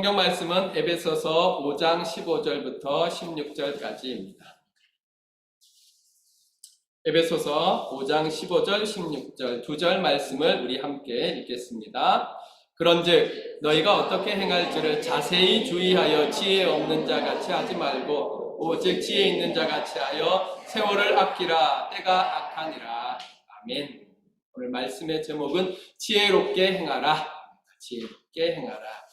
성경 말씀은 에베소서 5장 15절부터 16절까지입니다. 에베소서 5장 15절, 16절 두 절 말씀을 우리 함께 읽겠습니다. 그런즉 너희가 어떻게 행할지를 자세히 주의하여 지혜 없는 자 같이 하지 말고 오직 지혜 있는 자 같이 하여 세월을 아끼라 때가 악하니라. 아멘. 오늘 말씀의 제목은 지혜롭게 행하라. 지혜롭게 행하라.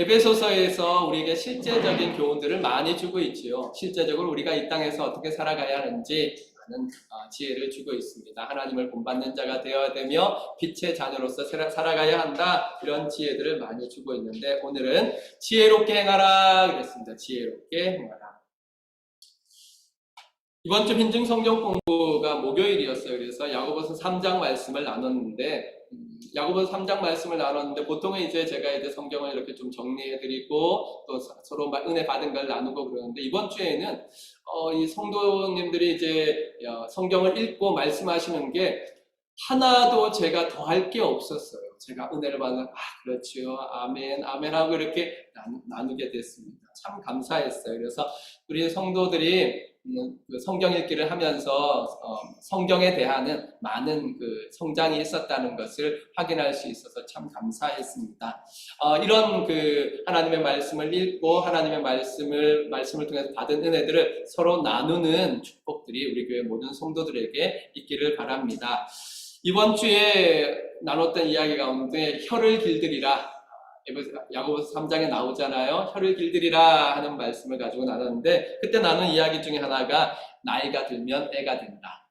에베소서에서 우리에게 실제적인 교훈들을 많이 주고 있지요. 실제적으로 우리가 이 땅에서 어떻게 살아가야 하는지 많은 어, 지혜를 주고 있습니다. 하나님을 본받는 자가 되어야 되며 빛의 자녀로서 살아- 살아가야 한다. 이런 지혜들을 많이 주고 있는데 오늘은 지혜롭게 행하라 그랬습니다. 지혜롭게 행하라. 이번 주 흰증 성경 공부가 목요일이었어요. 그래서 야고보서 3장 말씀을 나눴는데 음, 야고보서 3장 말씀을 나눴는데 보통은 이제 제가 이제 성경을 이렇게 좀 정리해 드리고 또 서- 서로 막 은혜 받은 걸 나누고 그러는데 이번 주에는 어, 이 성도님들이 이제 어, 성경을 읽고 말씀하시는 게 하나도 제가 더할 게 없었어요. 제가 은혜를 받는 아 그렇지요 아멘 아멘 하고 이렇게 나누, 나누게 됐습니다. 참 감사했어요. 그래서 우리 성도들이 음, 그 성경 읽기를 하면서 어, 성경에 대한 많은 그 성장이 있었다는 것을 확인할 수 있어서 참 감사했습니다. 어, 이런 그 하나님의 말씀을 읽고 하나님의 말씀을 말씀을 통해서 받은 은혜들을 서로 나누는 축복들이 우리 교회 모든 성도들에게 있기를 바랍니다. 이번 주에 나눴던 이야기 가운데 혀를 길들이라 야고보서 3장에 나오잖아요. 혀를 길들이라 하는 말씀을 가지고 나눴는데 그때 나눈 이야기 중에 하나가 나이가 들면 애가 된다.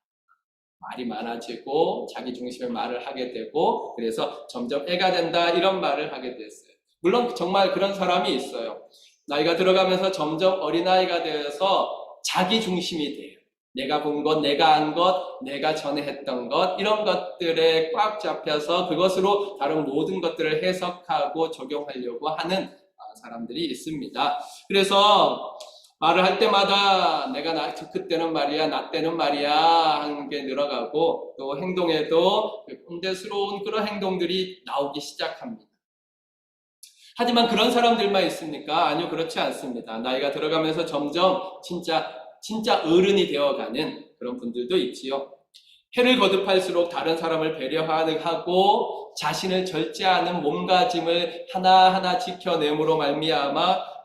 말이 많아지고 자기 중심의 말을 하게 되고 그래서 점점 애가 된다 이런 말을 하게 됐어요. 물론 정말 그런 사람이 있어요. 나이가 들어가면서 점점 어린아이가 되어서 자기 중심이 돼요. 내가 본 것, 내가 안 것, 내가 전에 했던 것, 이런 것들에 꽉 잡혀서 그것으로 다른 모든 것들을 해석하고 적용하려고 하는 아, 사람들이 있습니다. 그래서 말을 할 때마다 내가 나, 그때는 말이야, 나 때는 말이야 하는 게 늘어가고 또 행동에도 그 꼰대스러운 그런 행동들이 나오기 시작합니다. 하지만 그런 사람들만 있습니까? 아니요, 그렇지 않습니다. 나이가 들어가면서 점점 진짜 진짜 어른이 되어가는 그런 분들도 있지요. 해를 거듭할수록 다른 사람을 배려하고 자신을 절제하는 몸가짐을 하나하나 지켜냄으로 말미암아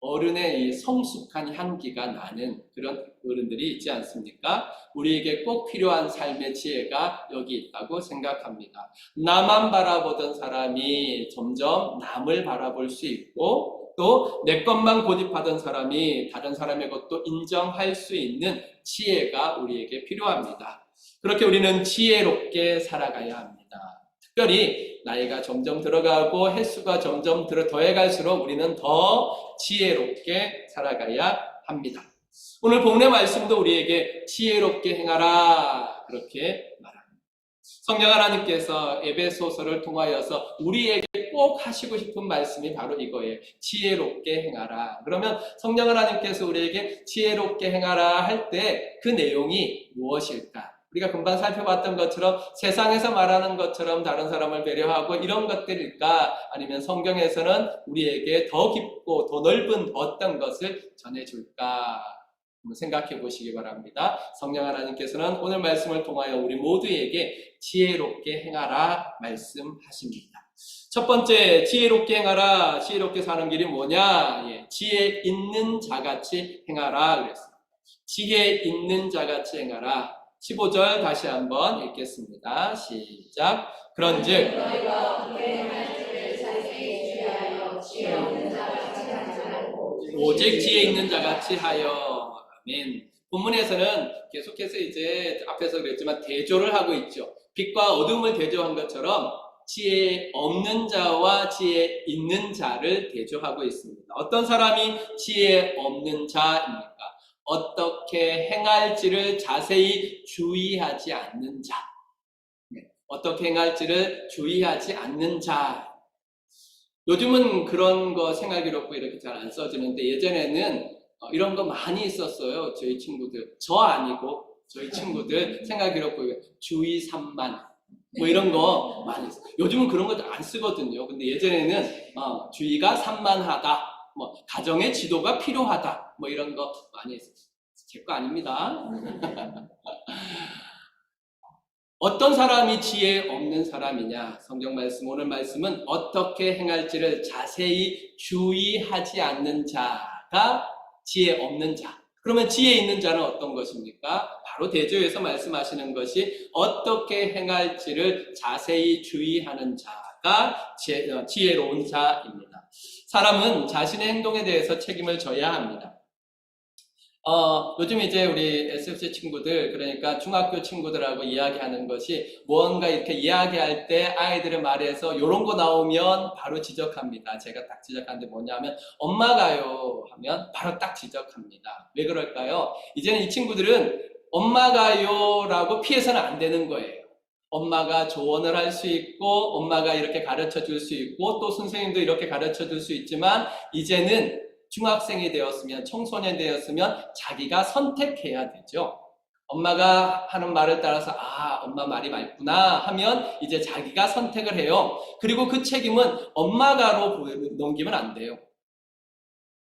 어른의 이 성숙한 향기가 나는 그런 어른들이 있지 않습니까? 우리에게 꼭 필요한 삶의 지혜가 여기 있다고 생각합니다. 나만 바라보던 사람이 점점 남을 바라볼 수 있고 또 내 것만 고집하던 사람이 다른 사람의 것도 인정할 수 있는 지혜가 우리에게 필요합니다. 그렇게 우리는 지혜롭게 살아가야 합니다. 특별히 나이가 점점 들어가고 횟수가 점점 더해갈수록 우리는 더 지혜롭게 살아가야 합니다. 오늘 본문의 말씀도 우리에게 지혜롭게 행하라 그렇게 말합니다. 성령 하나님께서 에베소서를 통하여서 우리에게 꼭 하시고 싶은 말씀이 바로 이거예요. 지혜롭게 행하라. 그러면 성령 하나님께서 우리에게 지혜롭게 행하라 할 때 그 내용이 무엇일까? 우리가 금방 살펴봤던 것처럼 세상에서 말하는 것처럼 다른 사람을 배려하고 이런 것들일까? 아니면 성경에서는 우리에게 더 깊고 더 넓은 어떤 것을 전해줄까? 생각해 보시기 바랍니다. 성령 하나님께서는 오늘 말씀을 통하여 우리 모두에게 지혜롭게 행하라 말씀하십니다. 첫 번째, 지혜롭게 행하라. 지혜롭게 사는 길이 뭐냐? 예, 지혜 있는 자같이 행하라. 그랬습니다. 지혜 있는 자같이 행하라. 15절 다시 한번 읽겠습니다. 시작. 그런즉 오직 지혜 있는 자같이 하여. 아멘. 본문에서는 계속해서 이제 앞에서 그랬지만 대조를 하고 있죠. 빛과 어둠을 대조한 것처럼 지혜 없는 자와 지혜 있는 자를 대조하고 있습니다. 어떤 사람이 지혜 없는 자입니까? 어떻게 행할지를 자세히 주의하지 않는 자. 네, 어떻게 행할지를 주의하지 않는 자. 요즘은 그런 거 생활기록부 이렇게 잘 안 써지는데 예전에는 어, 이런 거 많이 있었어요. 저희 친구들. 저 아니고 저희 친구들 생활기록부 주의 산만. 뭐 이런 거 많이 써. 요즘은 그런 거안 쓰거든요. 근데 예전에는 어, 주의가 산만하다, 뭐 가정의 지도가 필요하다, 뭐 이런 거 많이 했어요. 제거 아닙니다. 어떤 사람이 지혜 없는 사람이냐? 성경 말씀, 오늘 말씀은 어떻게 행할지를 자세히 주의하지 않는 자가 지혜 없는 자. 그러면 지혜 있는 자는 어떤 것입니까? 바로 대조에서 말씀하시는 것이 어떻게 행할지를 자세히 주의하는 자가 지혜, 어, 지혜로운 자입니다. 사람은 자신의 행동에 대해서 책임을 져야 합니다. 어, 요즘 이제 우리 SFC 친구들, 그러니까 중학교 친구들하고 이야기하는 것이 무언가 이렇게 이야기할 때 아이들의 말에서 이런 거 나오면 바로 지적합니다. 제가 딱 지적하는데 뭐냐면 엄마가요 하면 바로 딱 지적합니다. 왜 그럴까요? 이제는 이 친구들은 엄마가요라고 피해서는 안 되는 거예요. 엄마가 조언을 할 수 있고, 엄마가 이렇게 가르쳐 줄 수 있고, 또 선생님도 이렇게 가르쳐 줄 수 있지만, 이제는 중학생이 되었으면, 청소년이 되었으면 자기가 선택해야 되죠. 엄마가 하는 말을 따라서, 아, 엄마 말이 맞구나 하면 이제 자기가 선택을 해요. 그리고 그 책임은 엄마가로 넘기면 안 돼요.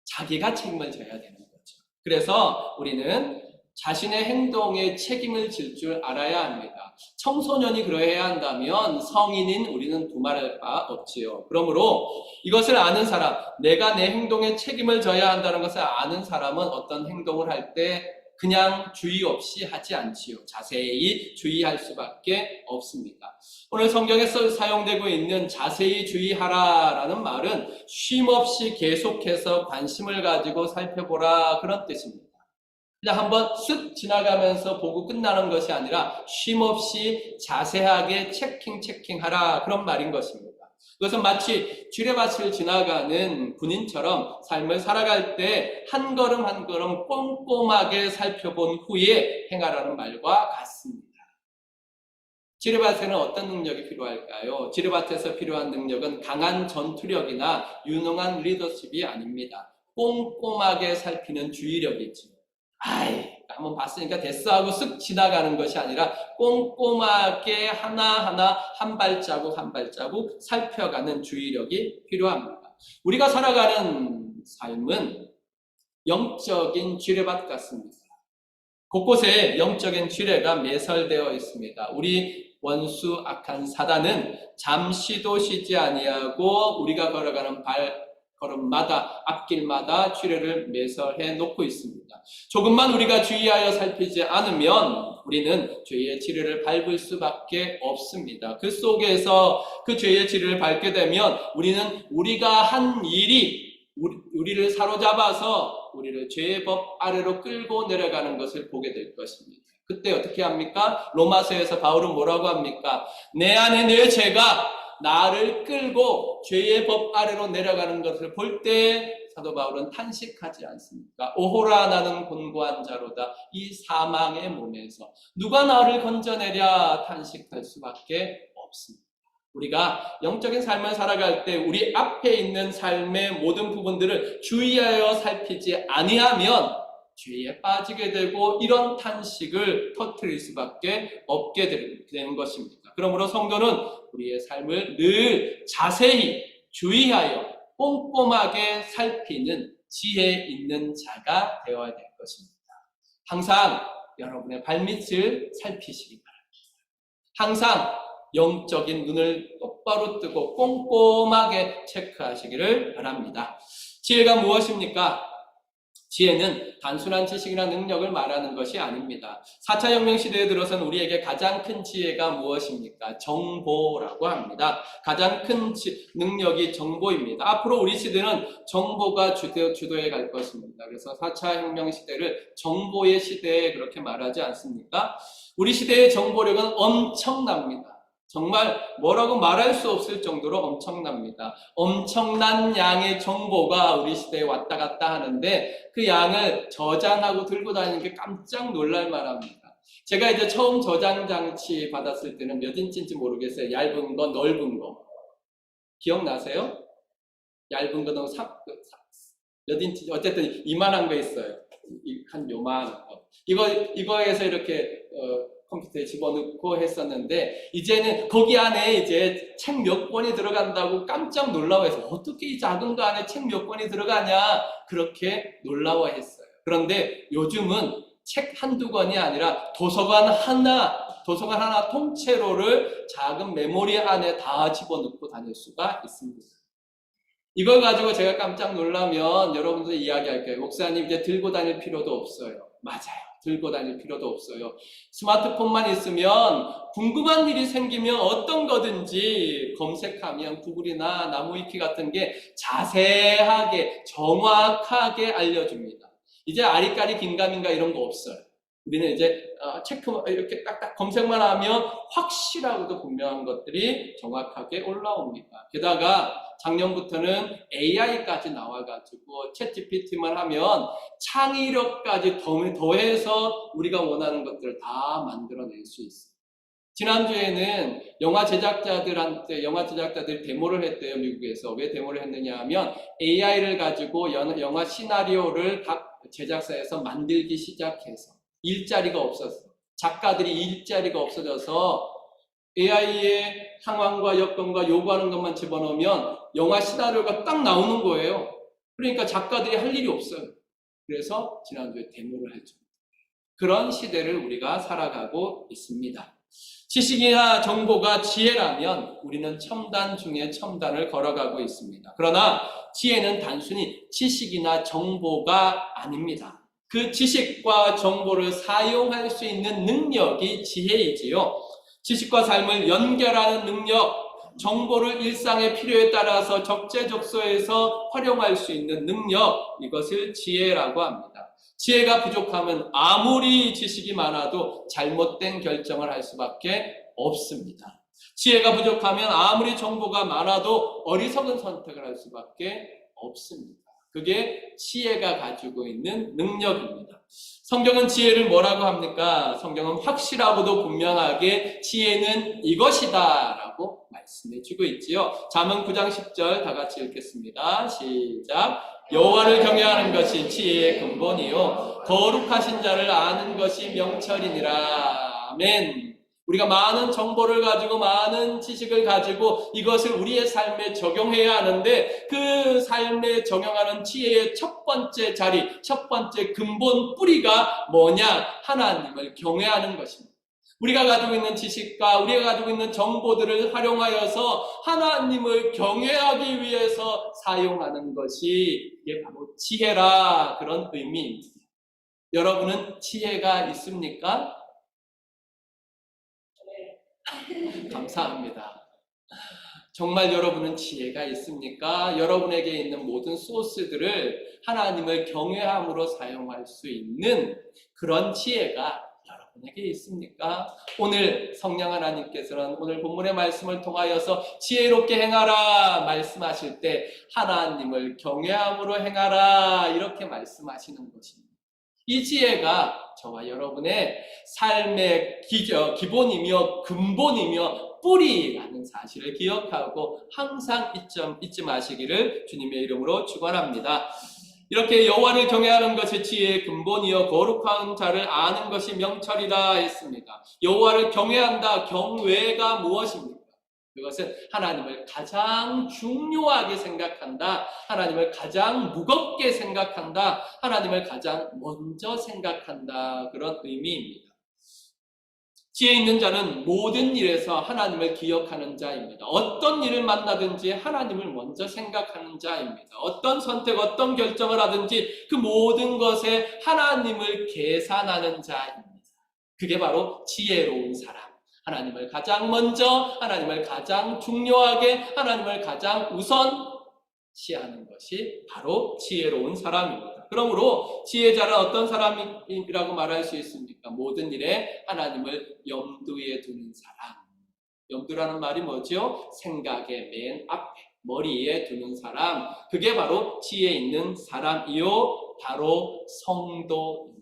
자기가 책임을 져야 되는 거죠. 그래서 우리는 자신의 행동에 책임을 질 줄 알아야 합니다. 청소년이 그러해야 한다면 성인인 우리는 두말할 바 없지요. 그러므로 이것을 아는 사람, 내가 내 행동에 책임을 져야 한다는 것을 아는 사람은 어떤 행동을 할 때 그냥 주의 없이 하지 않지요. 자세히 주의할 수밖에 없습니다. 오늘 성경에 서 사용되고 있는 자세히 주의하라라는 말은 쉼 없이 계속해서 관심을 가지고 살펴보라 그런 뜻입니다. 그냥 한번 쓱 지나가면서 보고 끝나는 것이 아니라 쉼 없이 자세하게 체킹 체킹하라 그런 말인 것입니다. 그것은 마치 지뢰밭을 지나가는 군인처럼 삶을 살아갈 때 한 걸음 한 걸음 꼼꼼하게 살펴본 후에 행하라는 말과 같습니다. 지뢰밭에는 어떤 능력이 필요할까요? 지뢰밭에서 필요한 능력은 강한 전투력이나 유능한 리더십이 아닙니다. 꼼꼼하게 살피는 주의력이죠. 아이, 한번 봤으니까 됐어 하고 쓱 지나가는 것이 아니라 꼼꼼하게 하나하나 한 발자국 한 발자국 살펴가는 주의력이 필요합니다. 우리가 살아가는 삶은 영적인 지뢰밭 같습니다. 곳곳에 영적인 지뢰가 매설되어 있습니다. 우리 원수 악한 사단은 잠시도 쉬지 아니하고 우리가 걸어가는 발 걸음마다 앞길마다 지뢰를 매설해 놓고 있습니다. 조금만 우리가 주의하여 살피지 않으면 우리는 죄의 지뢰를 밟을 수밖에 없습니다. 그 속에서 그 죄의 지뢰를 밟게 되면 우리는 우리가 한 일이 우리, 우리를 사로잡아서 우리를 죄의 법 아래로 끌고 내려가는 것을 보게 될 것입니다. 그때 어떻게 합니까? 로마서에서 바울은 뭐라고 합니까? 내 안에 내 죄가 나를 끌고 죄의 법 아래로 내려가는 것을 볼 때 사도 바울은 탄식하지 않습니까? 오호라 나는 곤고한 자로다 이 사망의 몸에서 누가 나를 건져내랴 탄식할 수밖에 없습니다. 우리가 영적인 삶을 살아갈 때 우리 앞에 있는 삶의 모든 부분들을 주의하여 살피지 아니하면 죄에 빠지게 되고 이런 탄식을 터뜨릴 수밖에 없게 되는 것입니다. 그러므로 성도는 우리의 삶을 늘 자세히 주의하여 꼼꼼하게 살피는 지혜 있는 자가 되어야 될 것입니다. 항상 여러분의 발밑을 살피시기 바랍니다. 항상 영적인 눈을 똑바로 뜨고 꼼꼼하게 체크하시기를 바랍니다. 지혜가 무엇입니까? 지혜는 단순한 지식이나 능력을 말하는 것이 아닙니다. 4차 혁명 시대에 들어선 우리에게 가장 큰 지혜가 무엇입니까? 정보라고 합니다. 가장 큰 지, 능력이 정보입니다. 앞으로 우리 시대는 정보가 주도, 주도해 갈 것입니다. 그래서 4차 혁명 시대를 정보의 시대에 그렇게 말하지 않습니까? 우리 시대의 정보력은 엄청납니다. 정말 뭐라고 말할 수 없을 정도로 엄청납니다. 엄청난 양의 정보가 우리 시대에 왔다 갔다 하는데 그 양을 저장하고 들고 다니는 게 깜짝 놀랄 만합니다. 제가 이제 처음 저장 장치 받았을 때는 몇 인치인지 모르겠어요. 얇은 거, 넓은 거. 기억나세요? 얇은 거는 사, 사, 몇 인치, 어쨌든 이만한 거 있어요. 이- 한 요만한 거. 이거, 이거에서 이렇게, 어, 컴퓨터에 집어넣고 했었는데 이제는 거기 안에 이제 책 몇 권이 들어간다고 깜짝 놀라워해서 어떻게 이 작은 거 안에 책 몇 권이 들어가냐 그렇게 놀라워했어요. 그런데 요즘은 책 한두 권이 아니라 도서관 하나 도서관 하나 통째로를 작은 메모리 안에 다 집어넣고 다닐 수가 있습니다. 이걸 가지고 제가 깜짝 놀라면 여러분들 이야기할 거예요. 목사님 이제 들고 다닐 필요도 없어요. 맞아요. 들고 다닐 필요도 없어요. 스마트폰만 있으면 궁금한 일이 생기면 어떤 거든지 검색하면 구글이나 나무위키 같은 게 자세하게 정확하게 알려줍니다. 이제 아리까리 긴가민가 이런 거 없어요. 우리는 이제 어, 체크 이렇게 딱딱 검색만 하면 확실하고도 분명한 것들이 정확하게 올라옵니다. 게다가 작년부터는 AI까지 나와가지고 챗 GPT만 하면 창의력까지 더- 더해서 우리가 원하는 것들을 다 만들어낼 수 있어요. 지난주에는 영화 제작자들한테, 영화 제작자들이 데모를 했대요, 미국에서. 왜 데모를 했느냐 하면 AI를 가지고 연- 영화 시나리오를 각 제작사에서 만들기 시작해서 일자리가 없었어. 작가들이 일자리가 없어져서 AI의 상황과 여건과 요구하는 것만 집어넣으면 영화 시나리오가 딱 나오는 거예요. 그러니까 작가들이 할 일이 없어요. 그래서 지난주에 데모를 했죠. 그런 시대를 우리가 살아가고 있습니다. 지식이나 정보가 지혜라면 우리는 첨단 중에 첨단을 걸어가고 있습니다. 그러나 지혜는 단순히 지식이나 정보가 아닙니다. 그 지식과 정보를 사용할 수 있는 능력이 지혜이지요. 지식과 삶을 연결하는 능력, 정보를 일상의 필요에 따라서 적재적소에서 활용할 수 있는 능력, 이것을 지혜라고 합니다. 지혜가 부족하면 아무리 지식이 많아도 잘못된 결정을 할 수밖에 없습니다. 지혜가 부족하면 아무리 정보가 많아도 어리석은 선택을 할 수밖에 없습니다. 그게 지혜가 가지고 있는 능력입니다. 성경은 지혜를 뭐라고 합니까? 성경은 확실하고도 분명하게 지혜는 이것이다 라고 말씀해 주고 있지요. 잠언 9장 10절 다 같이 읽겠습니다. 시작. 여호와를 경외하는 것이 지혜의 근본이요 거룩하신 자를 아는 것이 명철이니라. 아멘. 우리가 많은 정보를 가지고 많은 지식을 가지고 이것을 우리의 삶에 적용해야 하는데 그 삶에 적용하는 지혜의 첫 번째 자리, 첫 번째 근본 뿌리가 뭐냐? 하나님을 경외하는 것입니다. 우리가 가지고 있는 지식과 우리가 가지고 있는 정보들을 활용하여서 하나님을 경외하기 위해서 사용하는 것이 이게 바로 지혜라 그런 의미입니다. 여러분은 지혜가 있습니까? 감사합니다. 정말 여러분은 지혜가 있습니까? 여러분에게 있는 모든 소스들을 하나님을 경외함으로 사용할 수 있는 그런 지혜가 여러분에게 있습니까? 오늘 성령 하나님께서는 오늘 본문의 말씀을 통하여서 지혜롭게 행하라 말씀하실 때 하나님을 경외함으로 행하라 이렇게 말씀하시는 것입니다. 이 지혜가 저와 여러분의 삶의 기저, 기본이며 근본이며 뿌리라는 사실을 기억하고 항상 이점 잊지 마시기를 주님의 이름으로 축원합니다. 이렇게 여호와를 경외하는 것이 지혜의 근본이요 거룩한 자를 아는 것이 명철이다 했습니다. 여호와를 경외한다. 경외가 무엇입니까? 그것은 하나님을 가장 중요하게 생각한다. 하나님을 가장 무겁게 생각한다. 하나님을 가장 먼저 생각한다. 그런 의미입니다. 지혜 있는 자는 모든 일에서 하나님을 기억하는 자입니다. 어떤 일을 만나든지 하나님을 먼저 생각하는 자입니다. 어떤 선택, 어떤 결정을 하든지 그 모든 것에 하나님을 계산하는 자입니다. 그게 바로 지혜로운 사람. 하나님을 가장 먼저, 하나님을 가장 중요하게, 하나님을 가장 우선 시하는 것이 바로 지혜로운 사람입니다. 그러므로 지혜자는 어떤 사람이라고 말할 수 있습니까? 모든 일에 하나님을 염두에 두는 사람. 염두라는 말이 뭐죠? 생각의 맨 앞에, 머리에 두는 사람. 그게 바로 지혜 있는 사람이요. 바로 성도입니다.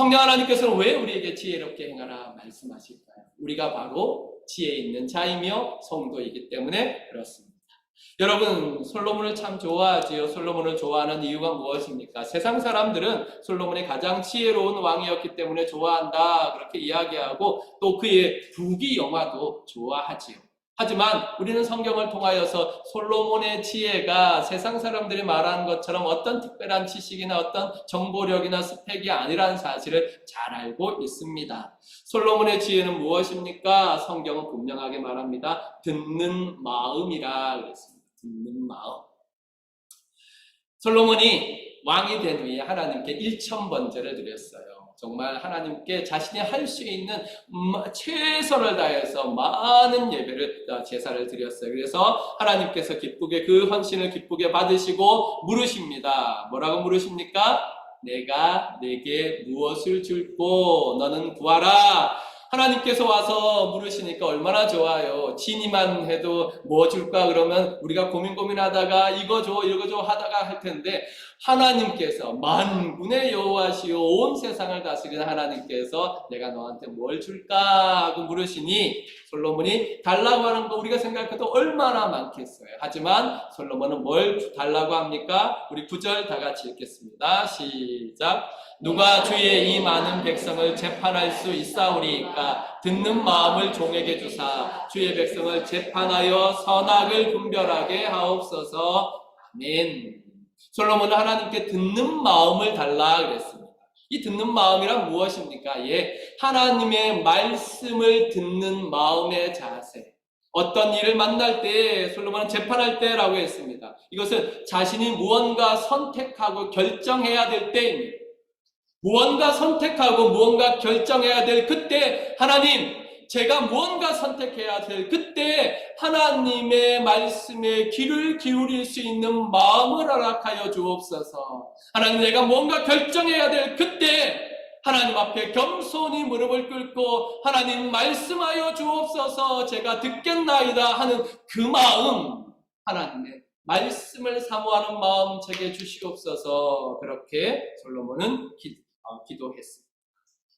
성령 하나님께서는 왜 우리에게 지혜롭게 행하라 말씀하실까요? 우리가 바로 지혜 있는 자이며 성도이기 때문에 그렇습니다. 여러분, 솔로몬을 참 좋아하지요. 솔로몬을 좋아하는 이유가 무엇입니까? 세상 사람들은 솔로몬이 가장 지혜로운 왕이었기 때문에 좋아한다. 그렇게 이야기하고 또 그의 부귀 영화도 좋아하지요. 하지만 우리는 성경을 통하여서 솔로몬의 지혜가 세상 사람들이 말하는 것처럼 어떤 특별한 지식이나 어떤 정보력이나 스펙이 아니라는 사실을 잘 알고 있습니다. 솔로몬의 지혜는 무엇입니까? 성경은 분명하게 말합니다. 듣는 마음이라 그랬습니다. 듣는 마음. 솔로몬이 왕이 된 후에 하나님께 일천 번제를 드렸어요. 정말 하나님께 자신이 할 수 있는 음, 최선을 다해서 많은 예배를 어, 제사를 드렸어요. 그래서 하나님께서 기쁘게 그 헌신을 기쁘게 받으시고 물으십니다. 뭐라고 물으십니까? 내가 내게 무엇을 줄고 너는 구하라. 하나님께서 와서 물으시니까 얼마나 좋아요. 진이만 해도 뭐 줄까 그러면 우리가 고민 고민하다가 이거 줘 이거 줘 하다가 할 텐데 하나님께서 만군의 여호와시오 온 세상을 다스리는 하나님께서 내가 너한테 뭘 줄까 하고 물으시니 솔로몬이 달라고 하는 거 우리가 생각해도 얼마나 많겠어요. 하지만 솔로몬은 뭘 달라고 합니까? 우리 구절 다 같이 읽겠습니다. 시작. 누가 주의 이 많은 백성을 재판할 수 있사오리까 듣는 마음을 종에게 주사 주의 백성을 재판하여 선악을 분별하게 하옵소서 아멘 솔로몬은 하나님께 듣는 마음을 달라 그랬습니다. 이 듣는 마음이란 무엇입니까? 예, 하나님의 말씀을 듣는 마음의 자세. 어떤 일을 만날 때 솔로몬은 재판할 때라고 했습니다. 이것은 자신이 무언가 선택하고 결정해야 될 때입니다. 무언가 선택하고 무언가 결정해야 될 그때 하나님 제가 무언가 선택해야 될 그때 하나님의 말씀에 귀를 기울일 수 있는 마음을 허락하여 주옵소서. 하나님 내가 무언가 결정해야 될 그때 하나님 앞에 겸손히 무릎을 꿇고 하나님 말씀하여 주옵소서 제가 듣겠나이다 하는 그 마음 하나님의 말씀을 사모하는 마음 제게 주시옵소서 그렇게 솔로몬은 기, 어, 기도했습니다.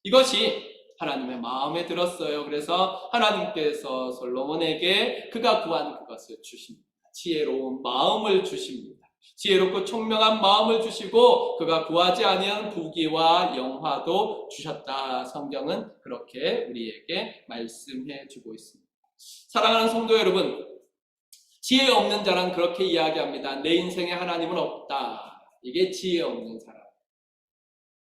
이것이 하나님의 마음에 들었어요. 그래서 하나님께서 솔로몬에게 그가 구한 그것을 주십니다. 지혜로운 마음을 주십니다. 지혜롭고 총명한 마음을 주시고 그가 구하지 아니한 부귀와 영화도 주셨다. 성경은 그렇게 우리에게 말씀해 주고 있습니다. 사랑하는 성도 여러분, 지혜 없는 자란 그렇게 이야기합니다. 내 인생에 하나님은 없다. 이게 지혜 없는 사람.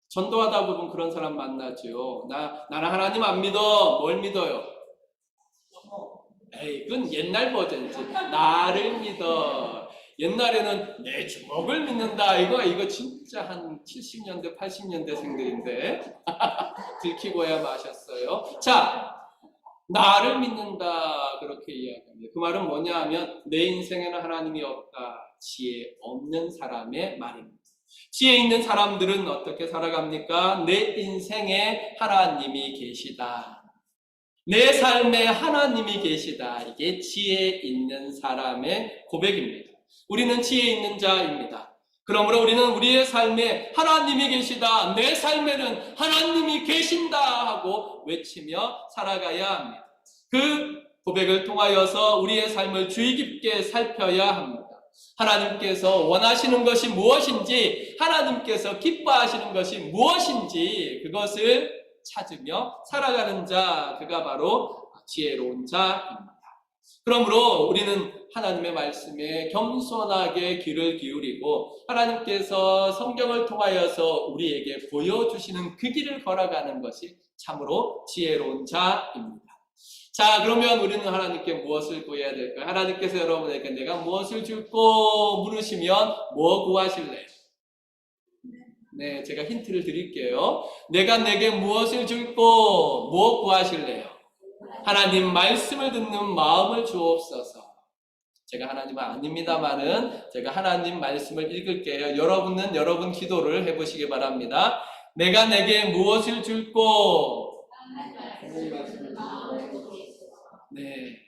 전도하다 보면 그런 사람 만나죠. 나, 나는 하나님 안 믿어. 뭘 믿어요? 에이, 그건 옛날 버전이지. 나를 믿어. 옛날에는 내 주먹을 믿는다. 이거, 이거 진짜 한 70년대, 80년대 생들인데. 들키고야 마셨어요. 자, 나를 믿는다. 그렇게 이야기합니다. 그 말은 뭐냐 하면 내 인생에는 하나님이 없다. 지혜 없는 사람의 말입니다. 지혜 있는 사람들은 어떻게 살아갑니까? 내 인생에 하나님이 계시다. 내 삶에 하나님이 계시다. 이게 지혜 있는 사람의 고백입니다. 우리는 지혜 있는 자입니다. 그러므로 우리는 우리의 삶에 하나님이 계시다. 내 삶에는 하나님이 계신다. 하고 외치며 살아가야 합니다. 그 고백을 통하여서 우리의 삶을 주의 깊게 살펴야 합니다. 하나님께서 원하시는 것이 무엇인지, 하나님께서 기뻐하시는 것이 무엇인지, 그것을 찾으며 살아가는 자, 그가 바로 지혜로운 자입니다. 그러므로 우리는 하나님의 말씀에 겸손하게 귀를 기울이고, 하나님께서 성경을 통하여서 우리에게 보여주시는 그 길을 걸어가는 것이 참으로 지혜로운 자입니다. 자, 그러면 우리는 하나님께 무엇을 구해야 될까요? 하나님께서 여러분에게 내가 무엇을 줄고 물으시면 뭐 구하실래요? 네, 제가 힌트를 드릴게요. 내가 내게 무엇을 줄고 뭐 구하실래요? 하나님 말씀을 듣는 마음을 주옵소서. 제가 하나님은 아닙니다만은 제가 하나님 말씀을 읽을게요. 여러분은 여러분 기도를 해보시기 바랍니다. 내가 내게 무엇을 줄고 네.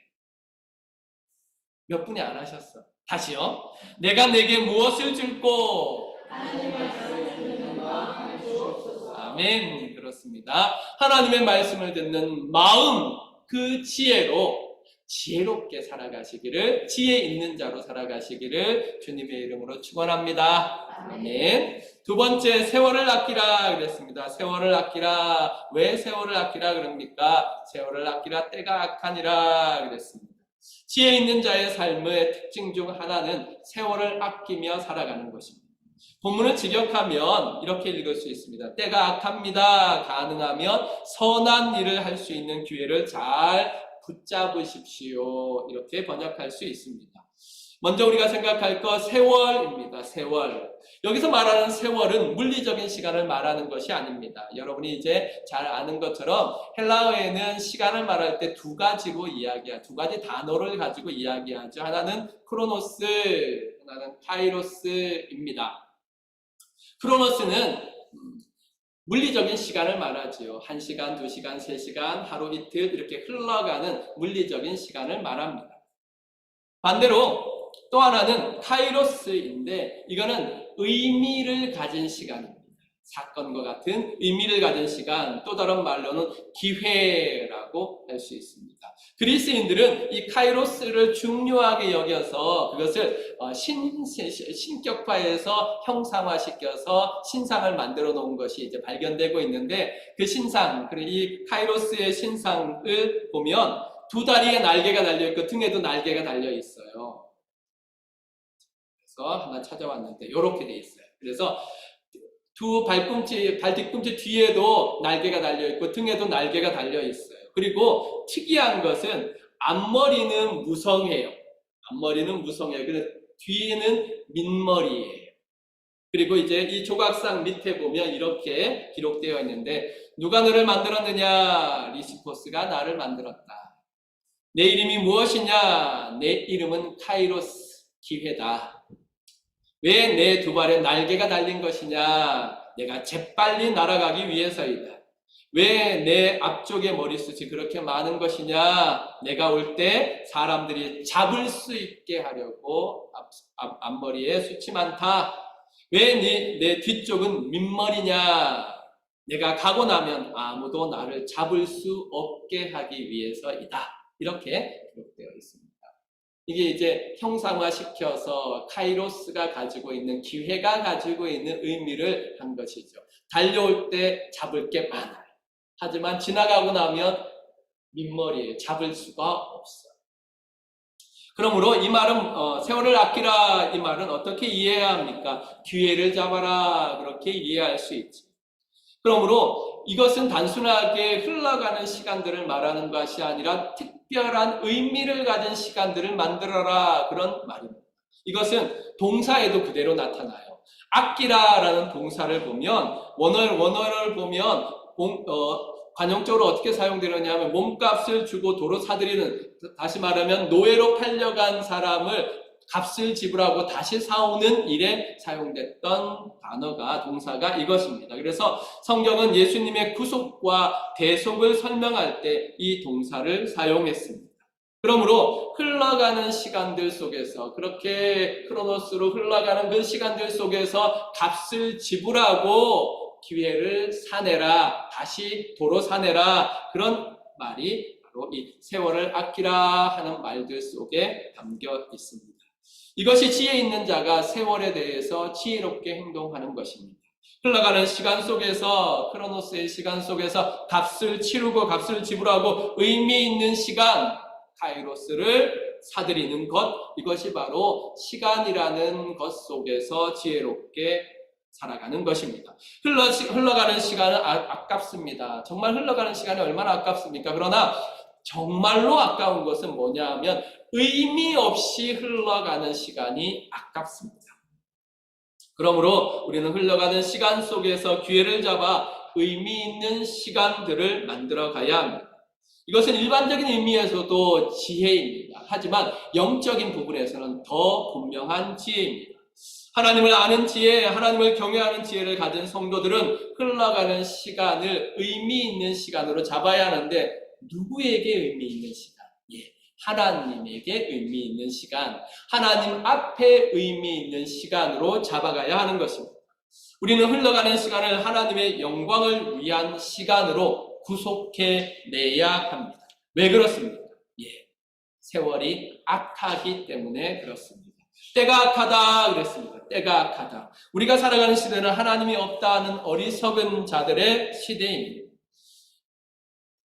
몇 분이 안 하셨어. 다시요. 내가 내게 무엇을 줄고 아멘. 그렇습니다. 하나님의 말씀을 듣는 마음, 그 지혜로 지혜롭게 살아가시기를 지혜 있는 자로 살아가시기를 주님의 이름으로 축원합니다. 아멘. 두 번째 세월을 아끼라 그랬습니다. 세월을 아끼라 왜 세월을 아끼라 그럽니까? 세월을 아끼라 때가 악하니라 그랬습니다. 지혜 있는 자의 삶의 특징 중 하나는 세월을 아끼며 살아가는 것입니다. 본문을 직역하면 이렇게 읽을 수 있습니다. 때가 악합니다. 가능하면 선한 일을 할 수 있는 기회를 잘 붙잡으십시오. 이렇게 번역할 수 있습니다. 먼저 우리가 생각할 것 세월입니다. 세월. 여기서 말하는 세월은 물리적인 시간을 말하는 것이 아닙니다. 여러분이 이제 잘 아는 것처럼 헬라어에는 시간을 말할 때 두 가지로 이야기하, 두 가지 단어를 가지고 이야기하죠. 하나는 크로노스, 하나는 카이로스입니다. 크로노스는 음, 물리적인 시간을 말하지요. 1시간, 2시간, 3시간, 하루 이틀 이렇게 흘러가는 물리적인 시간을 말합니다. 반대로 또 하나는 카이로스인데 이거는 의미를 가진 시간입니다. 사건과 같은 의미를 가진 시간, 또 다른 말로는 기회라고 할 수 있습니다. 그리스인들은 이 카이로스를 중요하게 여겨서 그것을 어, 신격화해서 형상화시켜서 신상을 만들어 놓은 것이 이제 발견되고 있는데 그 신상, 이 카이로스의 신상을 보면 두 다리에 날개가 달려 있고 등에도 날개가 달려 있어요. 그래서 하나 찾아왔는데 이렇게 돼 있어요. 그래서 두 발꿈치, 발 뒤꿈치 뒤에도 날개가 달려 있고 등에도 날개가 달려 있어요. 그리고 특이한 것은 앞머리는 무성해요. 앞머리는 무성해요. 그래서 뒤에는 민머리예요. 그리고 이제 이 조각상 밑에 보면 이렇게 기록되어 있는데 누가 너를 만들었느냐? 리시포스가 나를 만들었다. 내 이름이 무엇이냐? 내 이름은 카이로스 기회다. 왜 내 두 발에 날개가 달린 것이냐? 내가 재빨리 날아가기 위해서이다. 왜 내 앞쪽에 머리숱이 그렇게 많은 것이냐? 내가 올 때 사람들이 잡을 수 있게 하려고 앞, 앞, 앞머리에 숱이 많다. 왜내 뒤쪽은 민머리냐? 내가 가고 나면 아무도 나를 잡을 수 없게 하기 위해서이다. 이렇게 기록되어 있습니다. 이게 이제 형상화시켜서 카이로스가 가지고 있는 기회가 가지고 있는 의미를 한 것이죠. 달려올 때 잡을 게 많아요. 하지만 지나가고 나면 민머리에 잡을 수가 없어요. 그러므로 이 말은 어, 세월을 아끼라 이 말은 어떻게 이해해야 합니까? 기회를 잡아라 그렇게 이해할 수 있지. 그러므로 이것은 단순하게 흘러가는 시간들을 말하는 것이 아니라 특 별한 의미를 가진 시간들을 만들어라 그런 말입니다. 이것은 동사에도 그대로 나타나요. 아끼라라는 동사를 보면 원어를 원어를 보면 공- 어, 관용적으로 어떻게 사용되느냐면 몸값을 주고 도로 사들이는 다시 말하면 노예로 팔려간 사람을 값을 지불하고 다시 사오는 일에 사용됐던 단어가 동사가 이것입니다. 그래서 성경은 예수님의 구속과 대속을 설명할 때 이 동사를 사용했습니다. 그러므로 흘러가는 시간들 속에서 그렇게 크로노스로 흘러가는 그 시간들 속에서 값을 지불하고 기회를 사내라 다시 도로 사내라 그런 말이 바로 이 세월을 아끼라 하는 말들 속에 담겨 있습니다. 이것이 지혜 있는 자가 세월에 대해서 지혜롭게 행동하는 것입니다. 흘러가는 시간 속에서 크로노스의 시간 속에서 값을 치르고 값을 지불하고 의미 있는 시간 카이로스를 사들이는 것 이것이 바로 시간이라는 것 속에서 지혜롭게 살아가는 것입니다. 흘러, 흘러가는 시간은 아, 깝습니다 정말 흘러가는 시간이 얼마나 아깝습니까? 그러나 정말로 아까운 것은 뭐냐 하면 의미 없이 흘러가는 시간이 아깝습니다. 그러므로 우리는 흘러가는 시간 속에서 기회를 잡아 의미 있는 시간들을 만들어 가야 합니다. 이것은 일반적인 의미에서도 지혜입니다. 하지만 영적인 부분에서는 더 분명한 지혜입니다. 하나님을 아는 지혜, 하나님을 경외하는 지혜를 가진 성도들은 흘러가는 시간을 의미 있는 시간으로 잡아야 하는데 누구에게 의미 있는 시간? 예, 하나님에게 의미 있는 시간, 하나님 앞에 의미 있는 시간으로 잡아가야 하는 것입니다. 우리는 흘러가는 시간을 하나님의 영광을 위한 시간으로 구속해 내야 합니다. 왜 그렇습니까? 예. 세월이 악하기 때문에 그렇습니다. 때가 악하다 그랬습니다. 때가 악하다. 우리가 살아가는 시대는 하나님이 없다는 어리석은 자들의 시대입니다.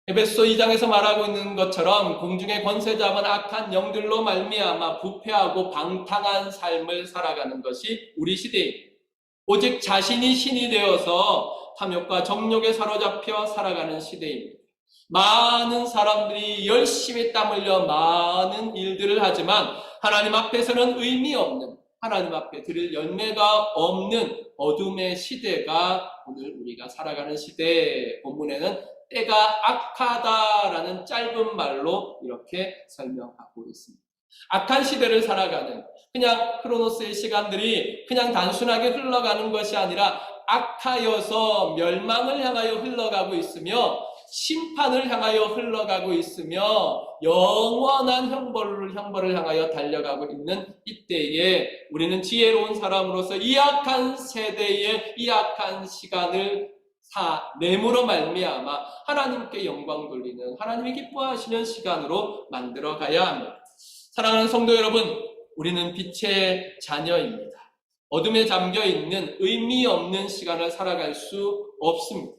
에베소 2장에서 말하고 있는 것처럼 공중의 권세 잡은 악한 영들로 말미암아 부패하고 방탕한 삶을 살아가는 것이 우리 시대입니다. 오직 자신이 신이 되어서 탐욕과 정욕에 사로잡혀 살아가는 시대입니다. 많은 사람들이 열심히 땀 흘려 많은 일들을 하지만 하나님 앞에서는 의미 없는 하나님 앞에 드릴 열매가 없는 어둠의 시대가 오늘 우리가 살아가는 시대 본문에는 때가 악하다라는 짧은 말로 이렇게 설명하고 있습니다. 악한 시대를 살아가는 그냥 크로노스의 시간들이 그냥 단순하게 흘러가는 것이 아니라 악하여서 멸망을 향하여 흘러가고 있으며 심판을 향하여 흘러가고 있으며 영원한 형벌을 형벌을 향하여 달려가고 있는 이때에 우리는 지혜로운 사람으로서 이 악한 세대의 이 악한 시간을 사 내므로 말미암아 하나님께 영광 돌리는 하나님이 기뻐하시는 시간으로 만들어 가야 합니다. 사랑하는 성도 여러분, 우리는 빛의 자녀입니다. 어둠에 잠겨 있는 의미 없는 시간을 살아갈 수 없습니다.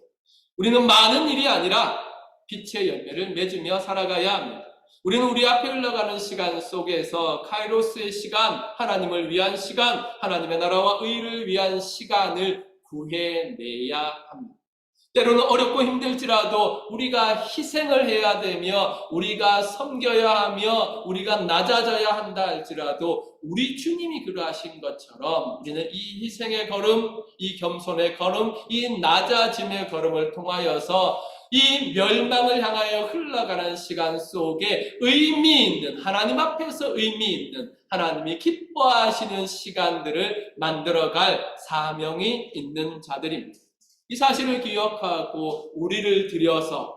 우리는 많은 일이 아니라 빛의 열매를 맺으며 살아가야 합니다. 우리는 우리 앞에 흘러가는 시간 속에서 카이로스의 시간, 하나님을 위한 시간, 하나님의 나라와 의를 위한 시간을 구해내야 합니다. 때로는 어렵고 힘들지라도 우리가 희생을 해야 되며 우리가 섬겨야 하며 우리가 낮아져야 한다 할지라도 우리 주님이 그러하신 것처럼 우리는 이 희생의 걸음, 이 겸손의 걸음, 이 낮아짐의 걸음을 통하여서 이 멸망을 향하여 흘러가는 시간 속에 의미 있는 하나님 앞에서 의미 있는 하나님이 기뻐하시는 시간들을 만들어갈 사명이 있는 자들입니다. 이 사실을 기억하고 우리를 들여서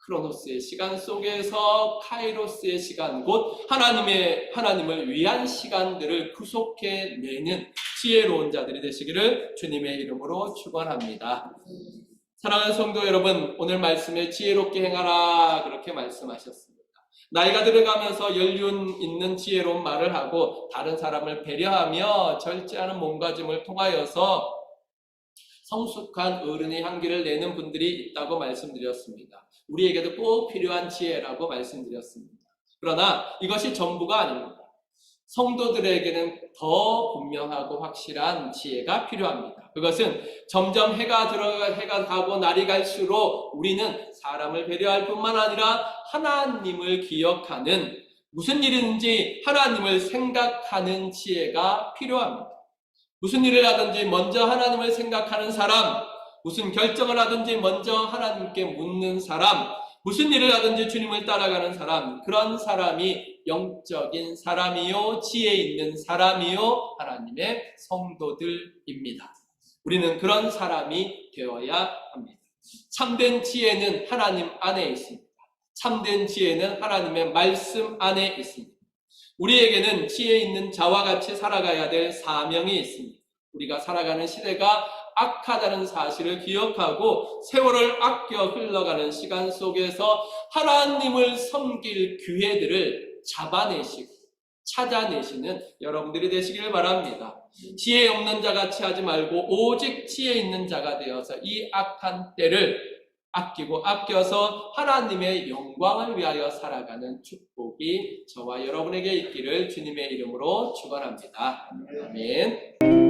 크로노스의 시간 속에서 카이로스의 시간 곧 하나님의 하나님을 위한 시간들을 구속해 내는 지혜로운 자들이 되시기를 주님의 이름으로 축원합니다. 사랑하는 성도 여러분, 오늘 말씀에 지혜롭게 행하라 그렇게 말씀하셨습니다. 나이가 들어가면서 연륜 있는 지혜로운 말을 하고 다른 사람을 배려하며 절제하는 몸가짐을 통하여서 성숙한 어른의 향기를 내는 분들이 있다고 말씀드렸습니다. 우리에게도 꼭 필요한 지혜라고 말씀드렸습니다. 그러나 이것이 전부가 아닙니다. 성도들에게는 더 분명하고 확실한 지혜가 필요합니다. 그것은 점점 해가 들어가 해가 가고 날이 갈수록 우리는 사람을 배려할 뿐만 아니라 하나님을 기억하는 무슨 일인지 하나님을 생각하는 지혜가 필요합니다. 무슨 일을 하든지 먼저 하나님을 생각하는 사람, 무슨 결정을 하든지 먼저 하나님께 묻는 사람, 무슨 일을 하든지 주님을 따라가는 사람, 그런 사람이 영적인 사람이요, 지혜 있는 사람이요, 하나님의 성도들입니다. 우리는 그런 사람이 되어야 합니다. 참된 지혜는 하나님 안에 있습니다. 참된 지혜는 하나님의 말씀 안에 있습니다. 우리에게는 지혜 있는 자와 같이 살아가야 될 사명이 있습니다. 우리가 살아가는 시대가 악하다는 사실을 기억하고 세월을 아껴 흘러가는 시간 속에서 하나님을 섬길 기회들을 잡아내시고 찾아내시는 여러분들이 되시길 바랍니다. 지혜 없는 자 같이 하지 말고 오직 지혜 있는 자가 되어서 이 악한 때를 아끼고 아껴서 하나님의 영광을 위하여 살아가는 축복이 저와 여러분에게 있기를 주님의 이름으로 축원합니다. 아멘.